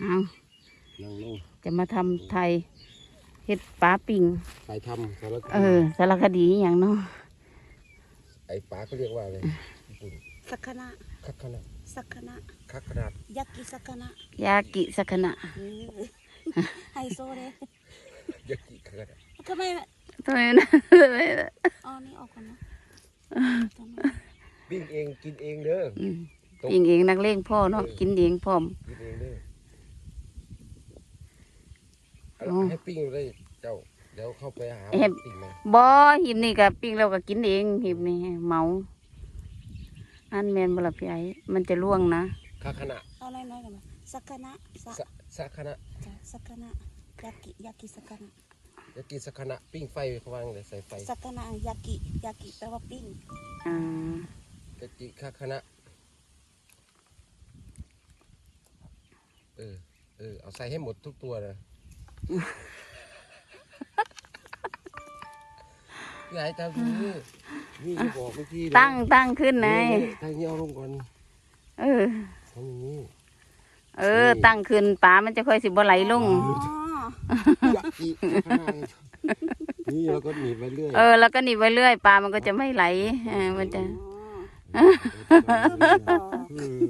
เอานั่งลงจะมาทำไทยเฮ็ดปลาปิ่งใครทำสารคเอดีอสารคดีอหย่างเนาะไอ้ป๋าเขาเรียกว่าอะไรญี่ปุ่นสักขณะคักขนาดสักขณะคักขนาดยักกิสักขณะยากิสักขณะไฮโซเลยยากิคักขนาดทำไมทำไมนะอ๋อนี่ออกก่อนนะทำไมปิ้งเองกินเองเด้อ อืมปิ่งเองนักเลงพ่อเนาะกินเองพร้อมกินเองเด้อเอาอ๋อ ให้ปิ้งเลยเจ้า เดี๋ยวเข้าไปหาเห็บปิ้งมาบ่หิบนี่ก็ปิ้งเราก็กินเองหิบนี่เมาอันแมนบ่ล่ะพี่ไอ้มันจะล่วงนะคักขนาดเอาน้อยๆกันมาสักขณะสักสะสะขนาดจ้ะสักขณะยักกิยักกิสักขณะยากิสักขนาดปิ้งไฟเขาวางเลยใส่ไฟสักขณะยักกิยักกิแปลว่าปิ้งอ่ายากิคักขนาดเออเออเอาใส่ให้หมดทุกตัวนะ ยายทำอย่างนี้นี่จะบอกเมื่อกี้นะตั้งตั้งขึ้นไงทางนี้เอาลงก่อนเออ ทำอย่างนี้ เออตั้งขึ้นปลามันจะค่อยสิบ่ไหลลง อ๋อ ยักษ์อีกข้างนี่เราก็หนีบไปเรื่อยเออ แล้วก็หนีบไว้เรื่อยปลามันก็จะไม่ไหลเออมันจะอ๋อเออ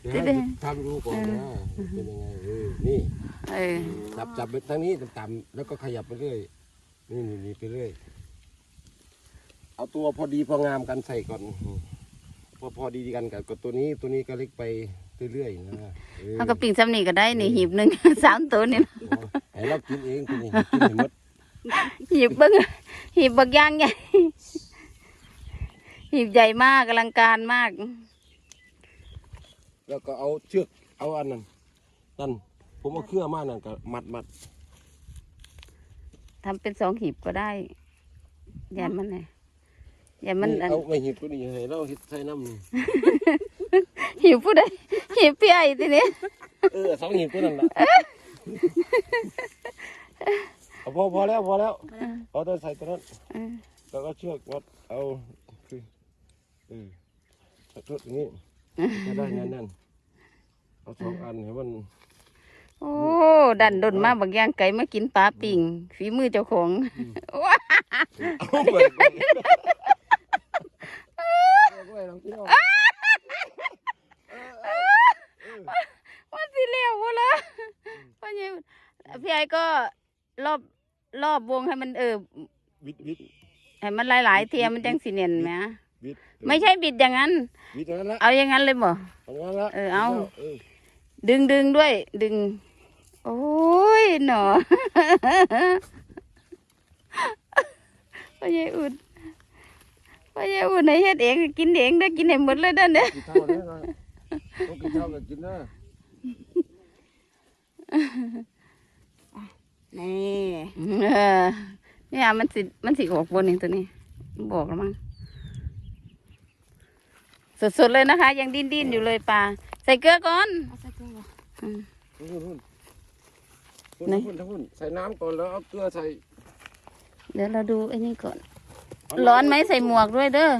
เดี๋ยวให้ทำดูก่อนนะเป็นยังไงเออนี่ เออจับจับไปทางนี้ต่ำๆแล้วก็ขยับไปเรื่อยนี่นี่นี่ไปเรื่อย เอาตัวพอดีพองามกันใส่ก่อน พอพอดีกันกับกับตัวนี้ตัวนี้ก็เล็กไปเรื่อยๆนะเออมันก็ปิ่งซ้ำนี่ก็ได้นี่หีบหนึ่ง สามตัวนี่นะอ๋อให้เรากินเองตัวนี้กินให้หมดหีบเบิ้งหีบบักย่างใหญ่หีบใหญ่มากอลังการมาก แล้วก็เอาเชือกเอาอันนั้นนั่น ผมเอาเครื่องมานั่นก็มัดมัดทำเป็นสองหีบก็ได้อย่ามันไงอย่ามันอันเอาไม่หิบตัวนี้ให้เราเฮ็ดใส่น้ำนี่หีบผู้ใดหีบพี่ไอ้ทีนี้เออสองหิบตัวนั้นละเอาพอพอแล้วพอแล้วเอาตัวใส่ตัวนั้นเออแล้วก็เชือกมัดเอาคือเออเอาตัวนี้จะได้แน่นๆเอาสองอันให้มัน โอ้ดันดนมาบักย่างไก่มากินปลาปิ่งฝีมือเจ้าของว้าเอาไปเอาไปลองกินเอาว่าสิเลี้ยวบ่ละพ่อใหญ่พี่ไอ้ก็รอบรอบวงให้มันเออวิดวิดให้มันหลายๆเทียมันจังสิเนียนไหมวิดไม่ใช่บิดอย่างนั้นวิดตรงนั้นละเอาอย่างนั้นเลยบ่ตรงนั้นละเออเอาเออดึงดึงด้วย ดึง โอ้ยหนอพ่อใหญ่อุ่นพ่อใหญ่อุ่นให้เฮ็ดเองกินเองได้อกินให้หมดเลยเด้อเนี่ยกินข้าวได้ไหมต้องกินข้าวกับกินนะนี่เออเนี่ยมันสิมันสิออกบนเองตัวนี้บอกแล้วมั้งสดๆเลยนะคะ ยังดิ้นดิ้นๆอยู่เลยปลาใส่เกลือก่อนเอาใส่เกลือ ก่อนอืมหุ่นหุ่นไหนหุ่นหุ่นหุ่นใส่น้ำก่อนแล้วเอาเกลือใส่เดี๋ยวเราดูไอ้นี่ก่อนร้อนไหมใส่หมวกด้วยเด้อ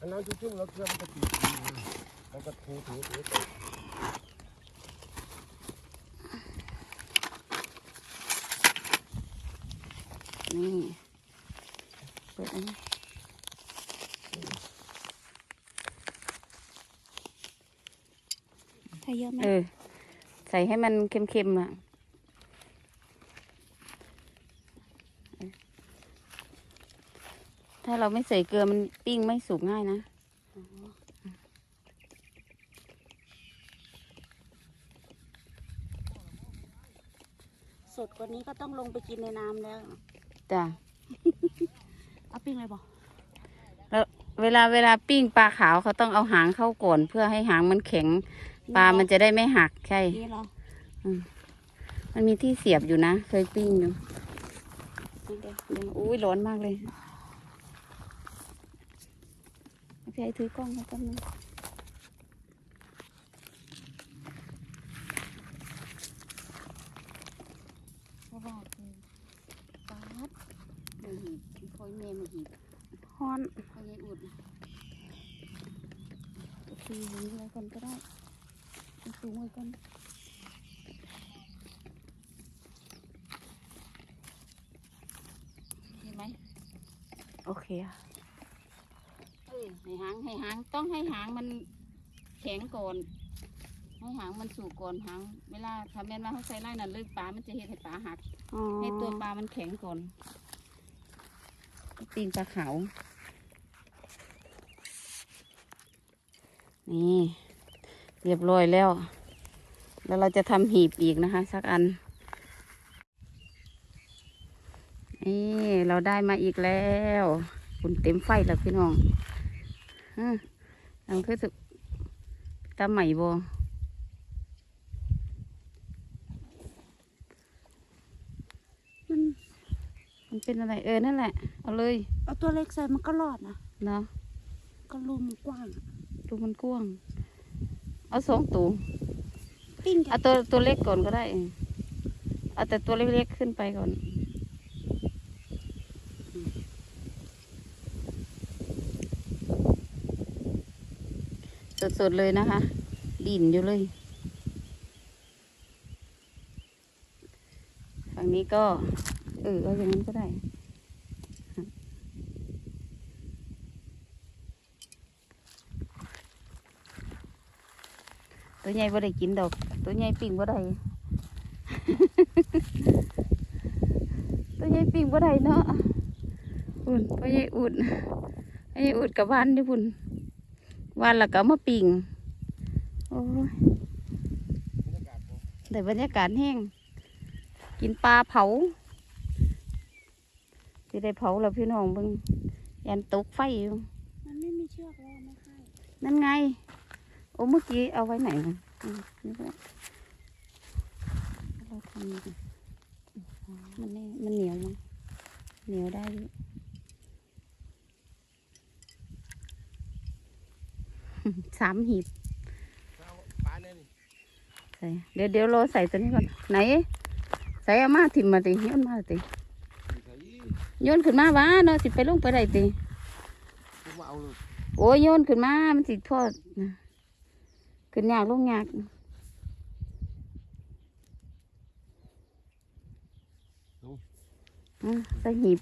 อันน้ำชุ่มๆแล้วเกลือมันจะติดแล้วก็ถูถูถูใส่นี่เปิดอันนี้ใส่เยอะไหมเออ ใส่ให้มันเค็มๆอะถ้าเราไม่ใส่เกลือมันปิ้งไม่สุกง่ายนะสดกว่านี้ก็ต้องลงไปกินในน้ำแล้วจ้ะเอาปิ้งเลยบอกแล้วเวลาเวลาปิ้งปลาขาวเขาต้องเอาหางเข้าก่อน เพื่อให้หางมันแข็ง ปลามันจะได้ไม่หักใช่นี่เหรอมันมีที่เสียบอยู่นะ เคยปิ้งอยู่เดี๋ยวเดี๋ยวอุ้ยร้อนมากเลยพี่ไอ้ถือกล้องมาแป๊บนึงเพราะว่าคือปลาดเดี๋ยวหีบคอยเมมาหีบฮ้อนคอยยายอุดนะทีนี้ไว้คนก็ได้ สูงไว้ก่อนเห็นไหมโอเคอะเออให้หางให้หางต้องให้หางมันแข็งก่อนให้หางมันสู่ก่อนหางเวลาทำแม่นว่าเขาใส่ไล่นั่นเลยปลามันจะเห็นให้ปลาหักให้ตัวปลามันแข็งก่อนตีนปลาขาวนี่ เรียบร้อยแล้ว แล้วเราจะทำหีบอีกนะคะ สักอันนี่เราได้มาอีกแล้วคุณเต็มไฟแล้วพี่น้องฮะอันคือสุตาใหม่บมันมันเป็นอะไรเออนั่นแหละ เอาเลย เอาตัวเล็กใส่มันก็รอดนะเนาะก็รูมนกว้างอะดูมันกว้าง เอาสองตัวปิ้งกัเอานตัวตัวเล็กก่อนก็ได้ เอาแต่ตัวเล็กๆขึ้นไปก่อนสดๆเลยนะคะ ดินอยู่เลย ฝั่งนี้ก็ เออเอาอย่างนั้นก็ได้ ตัวใหญ่บ่ได้กินดอก ตัวใหญ่ปิ่งบ่ได้ ตัวใหญ่ปิ่งบ่ได้เนาะอุ่นตัวใหญ่อุ่นไอ้อุ่นกับบ้านนี่พุ่นวานและก็เอามาปิ่งโอ้ยได้บรรยากาศแห้ง กินปลาเผาที่ได้เผาแล้วพี่น้องเบิ่งยันตกไฟอยู่มันไม่มีเชือกแล้วไม่ใช่นั่นไงโอ้เมื่อกี้เอาไว้ไหนนะอืมนี่ก็ได้เราทำดิมันนี่มันเหนียวมั้งเหนียวได้อยู่สามหีบปลาเนี่ยนี่ใส่เดี๋ยวเดี๋ยวรอใส่ตัวนี้ก่อน ไหน ใส่เอามาถิ่มมาติโยนมาติใส่โยนขึ้นมาวะเนาะสิไปลงไปได้ติผมมาเอาเลยโอ้ยโยนขึ้นมา มันสิทอดนะ ขึ้นยากลงยากอะใส่หีบ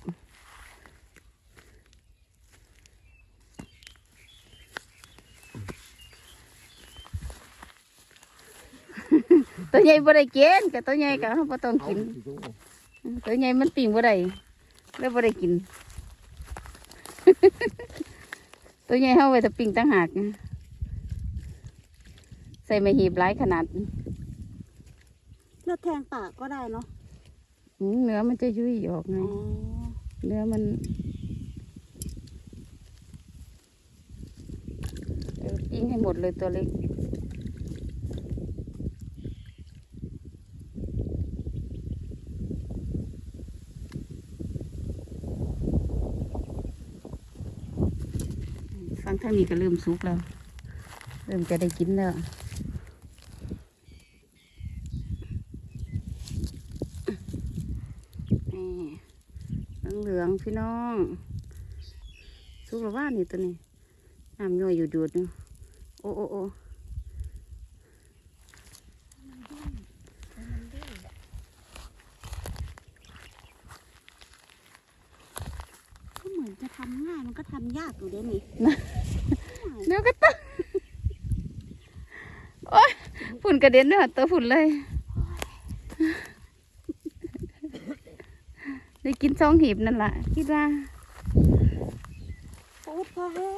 ตัวใหญ่บ่ได้กินกับตัวใหญ่ก็เราบ่ต้องเอากินสิตรงนี้ตัวใหญ่มันปิ่งบ่ได้แล้วบ่ได้กิน ตัวใหญ่เฮาไว้แต่ปิ่งต่างหากนะ ใส่ไม่หีบหลายขนาดแล้วแทงปากก็ได้เนาะอืมเนื้อมันจะยุ่ยออกไงอ๋อเนื้อมันเออปิ้งให้หมดเลยตัวเล็กฟังทางนี้ก็เริ่มสุกแล้ว เริ่มจะได้กินแล้ว เหลืองๆพี่น้องสุกหรือว่านี่ตัวนี้น้ำย่อยอยู่ดูดอยู่โอ้โอ้โอ้ก็เหมือนจะทำง่ายมันก็ทำยากอยู่เด้นี่เดี๋ยวก็ตั้งโอ้ยฝุ่นกระเด็นด้วยตัวฝุ่นเลย ได้กินสองหีบนั่นแหละคิดว่าปูดพอแห้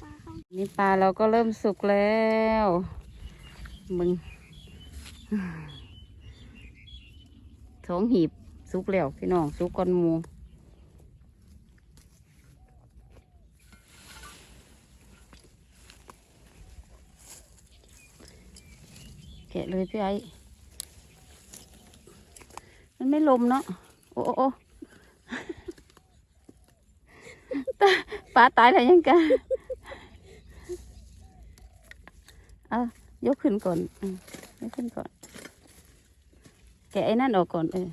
ปลาเขานี่ปลาเราก็เริ่มสุกแล้วมึงสองหีบสุกแล้วพี่น้องสุกก้อนหมูแกะ เลยพี่ไอ้มันไม่ลมเนาะ โอ้โอ้โอ้ตาปลาตายแล้วยังกันเอายกขึ้นก่อนอืมยกขึ้นก่อน แกะไอ้นั่นออกก่อนเออ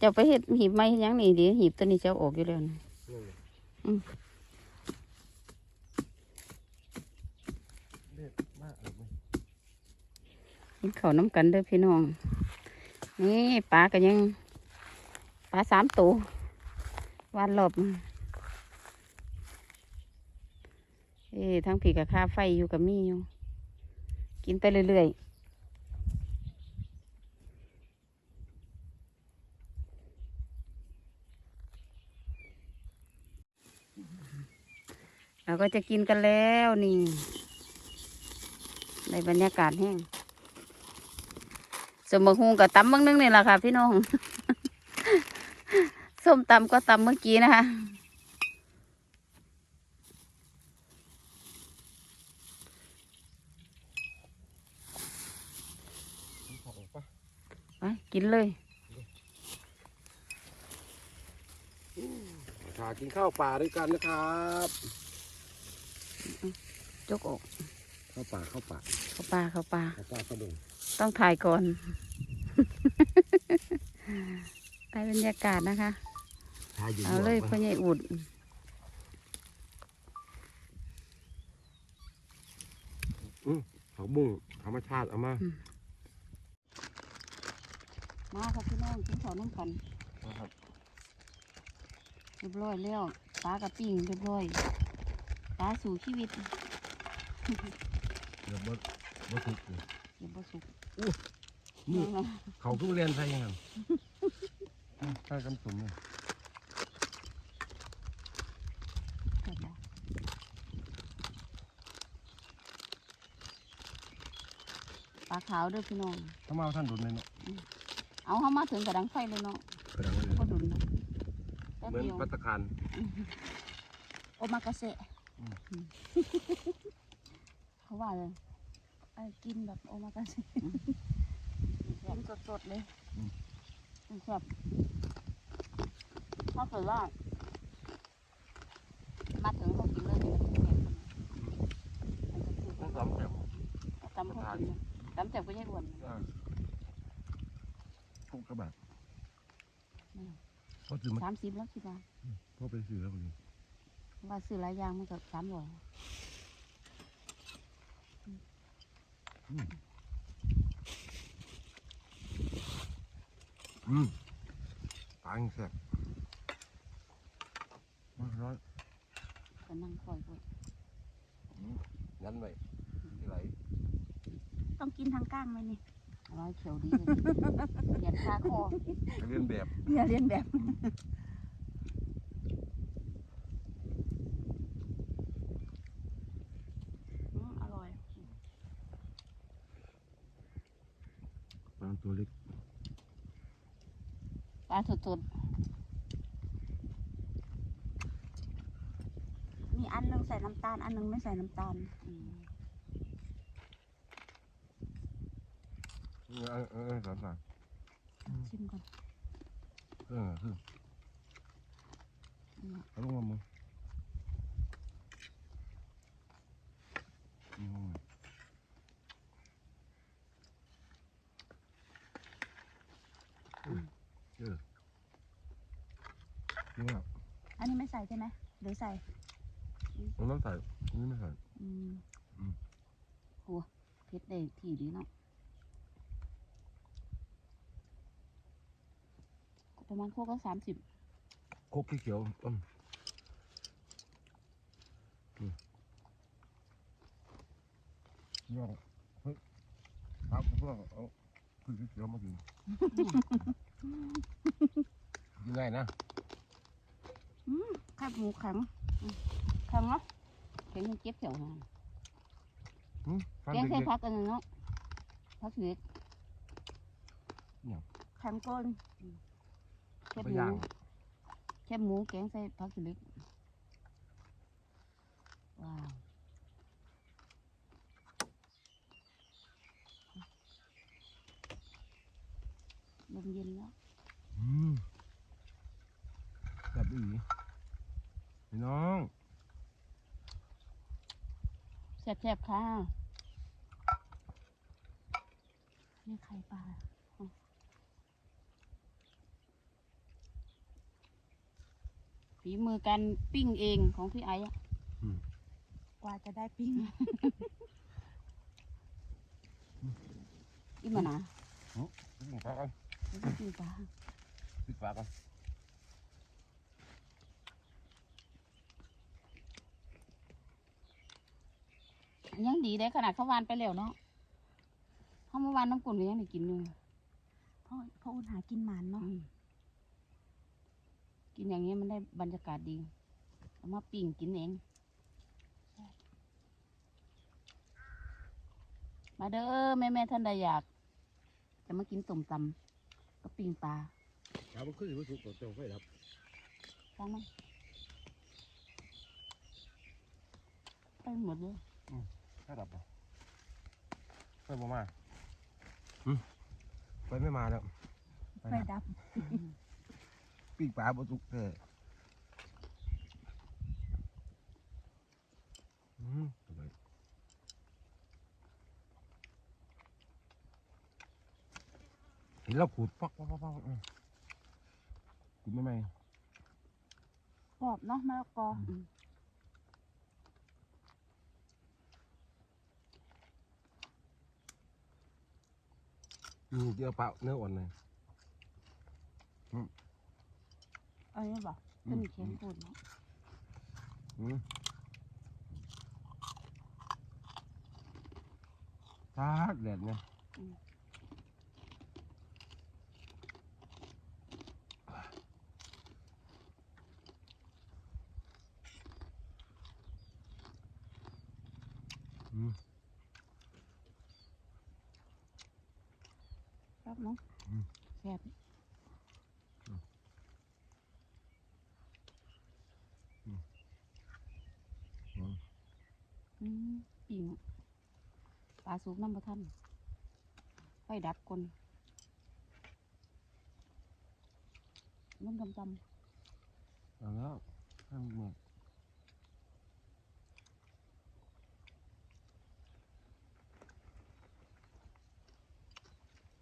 จ้าไปเฮ็ดหีบไม้เฮ็ดหยังนี่ดิหีบตัวนี้เจ้าออกอยู่แล้วนะนั่นเลยอืมเด็ดมากเลยกินข้าวน้ำกันเด้อพี่น้อง นี่ปลาก็ยังปลาสามตัววานรอบมาเอ้ทั้งผีกับข้าไฟอยู่กับมีอยู่ กินไปเรื่อยๆ ก็จะกินกันแล้วนี่ในบรรยากาศแห้งสมบกฮุงกับตำบางนึงนี่แหละค่ะ พี่น้องส้มตำก็ตำเมื่อกี้นะคะไปกินเลยชากินข้าวป่าด้วยกันนะครับ จกออกข้าวป่าข้าวป่าเข้าปลาเข้าปลาข้าวป่ากระดงต้องถ่ายก่อนไปบรรยากาศนะคะชาอยู่เอาเลยพ่อใหญ่อุดผักบุ้งธรรมชาติเอามา มาค่ะพี่น้องกินข้าวน้ำกันนะครับเรียบร้อยแล้วปลากระปิ้งเรียบร้อยปลาสู่ชีวิต เดี๋ยวบ่บ่สุกเลยเดี๋ยวบ่สุกนี่เอาเขาทุเรียนใช่ยังไงใช่กันสมเลยเสร็จแล้วปลาขาวเด้วยพี่น้องถ้ามาเอาท่านดุนเลยเนาะเอาเข้ามาถึงกระดังไฟเลยเนาะกระดังเลยก็ดุนนะแป๊บเหมือนเดียวปัตตาคารโอมากาเสะ อืมเขาว่าเลยไอ้กินแบบโอมากาเสะกินสดๆเลยแบบถ้าเกิดว่ามาถึงเขากินเลยมันจะเผ็ดต้องซ้ำแบบตำเขากินนะตำแจ่วก็ยังอ้วนทุกกระบะอืมพอซื้อมาสามสิบแล้วคิดว่าพอไปซื้อแล้วพอดีว่าซื้อหลายอย่างมันก็สามร้อย อืมตายแซ่บมาร้อยก็นั่งคอยพวกยันไว้ไหลต้องกินทางก้างไหมนี่ร้อยเขียวดีเลยเหยียดคาคอเรียนแบบอย่าเรียนแบบ อืมอร่อย ปลา ตัวเล็กปลาสดมีอันหนึงใส่น้ำตาล อันหนึงไม่ใส่น้ำตาลๆอืมเออเออเออสามสามชิมก่อนเออคือเอาลงมามึงนี่ลงมาเออเออจริงอะ อันนี้ไม่ใส่ใช่ไหมหรือ ใส่มันต้องใส่อันนี่ไม่ใส่อืมอืมโหเผ็ดได้ที่ดีเนาะประมาณโคกก็สามสิบโคกเขียวๆต้นนี่ยอดเฮ้ยครับเพื่อนเอาคือเขียวๆมากินกินง่ายนะ แคบหมูแข็งแข็งเนาะแข็งยังเจ็บแถวหางอืมฟันแกงเด็ใส่กผักอันนั้นเนาะผักเล็กแข็งก้นแค่ๆหไปมูย่างแค่หมูแกงใส่ผักเล็กว้าวลมเย็นแล้วอืมแบบอี พี่น้องแซ่บๆค่ะนี่ไข่ปลาฝีมือการปิ้งเองของพี่ไอ้อะกว่าจะได้ปิ้งอีมานะปิดฝาก่อนปิ้งปลาปิดฝาก่อน ยังดีได้ขนาดเขาวานไปแล้วเนาะเขาเมื่อวานน้ำกุ่นก็ยังได้กินอยู่เพราะเพราะอุ่นหากินหมันเนาะ อืมกินอย่างนี้มันได้บรรยากาศดีเอามาปิ้งกินเอง มาเด้อแม่แม่ๆท่านใดอยาก จะมากินต้มตำก็ปิ้งปลาฝามันขึ้นอยู่สุกตัวไฟดับฟังมั้ยไปหมดเลย ไฟดับไฟบ่มาอืมไฟไม่มาแล้วไฟดับ ปีกปลาบ่สุกแท้อืมอร่อยเห็นแล้วขูดปักปักปักปักอืมขูดไม่ไหม กรอบเนาะมะละกออืม อืมเดี๋ยวเปล่าเนื้ออ่อนเลยอันนี้บอกก็มีเค็มพูดเนาะอืมตากแดดเนี่ยอืม ครับ เนาะอืมแซ่บอืมอืมปิ้งปลาสุกน้ำประทันไฟดับคนมันดำดเอาแล้วให้มันหมดำ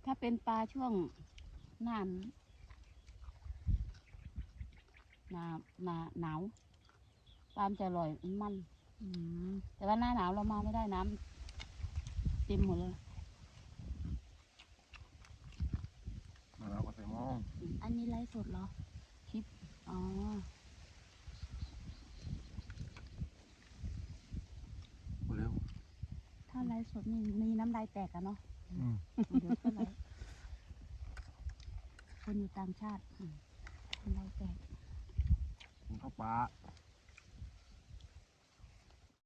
ถ้า เป็นปลาช่วงหน้าหนาหนาหนาวปลามนจะอร่อยมัน อืมแต่ว่าหน้าหนาวเรามาไม่ได้น้ำเต็มหมดเลย มาแล้วก็ใส่หม้ออันนี้ไลฟ์สดเหรออ๋อหมดแล้วถ้าไลฟ์สดนี่มีน้ำลายแตกอะเนาะ อืม เดี๋ยวก็ไลฟ์ คนอยู่ต่างชาติอืมน้ำลาแตกกินข้าป่า